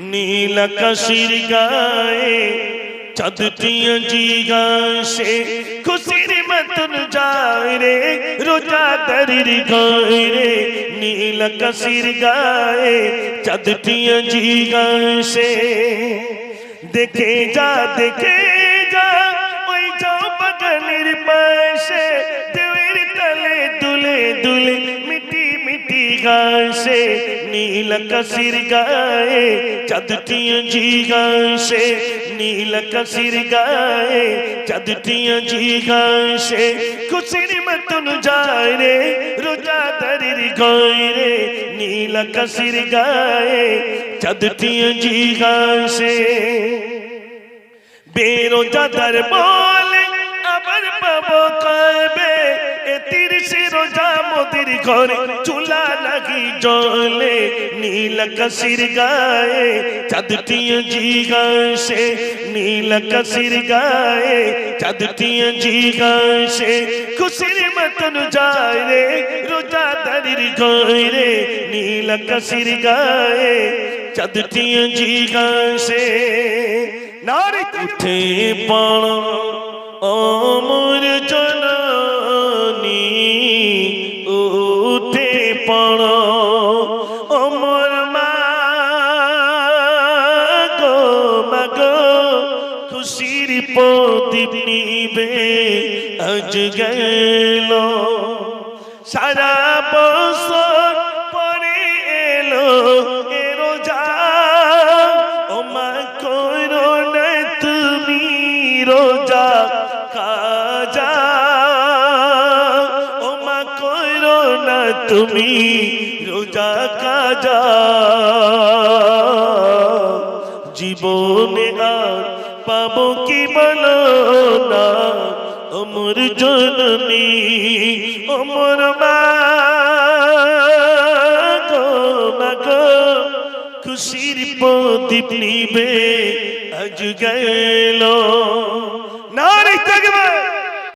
নীল আকাশের গায়ে চাঁদটিয়া জিগাসে খুশির মতন যায় রে, রোজা দারির গায়ে রে। নীল আকাশের গায়ে চাঁদটিয়া জিগাসে দেখে যা দেখে যা, ওই যাও বাগানের পাশে। দেওয়ের তলে দুলে দুলে গাছে নীল কাশির গায়ে চাঁদটিয়া জি গাছে নীল কাশির গায়ে চাঁদটিয়া জি গাছে খুশির মতন যায় রে রোজা দারির গায়ে রে নীল কাশির গায়ে চাঁদটিয়া জি গাছে বেরোজাদার বলে আবার পাবো কবে এ তিরিশে রোজা মোদির ঘরে লাগি জলে নীল কাশির গায়ে চাঁদটিয়া জি গাছে নীল কাশির গায়ে চাঁদটিয়া জি গাছে খুশির মতন যায় রে রোজা দারির ঘরে রে নীল কাশির গায়ে চাঁদটিয়া জি গাছে নারী উঠে পড়ো অমর জননী খুশির প্রদীপ নিবে সারা বছর পরে এলো এ রোজা ও মা করো না তুমি রোজা কাজা ও মা করো না তুমি রোজা কাজা জীবনে পাবো কি বলো না? অমর জননী, অমর মা গো মা গো। খুশির প্রদীপ নিবে, আজ গেল। নারী থাকবে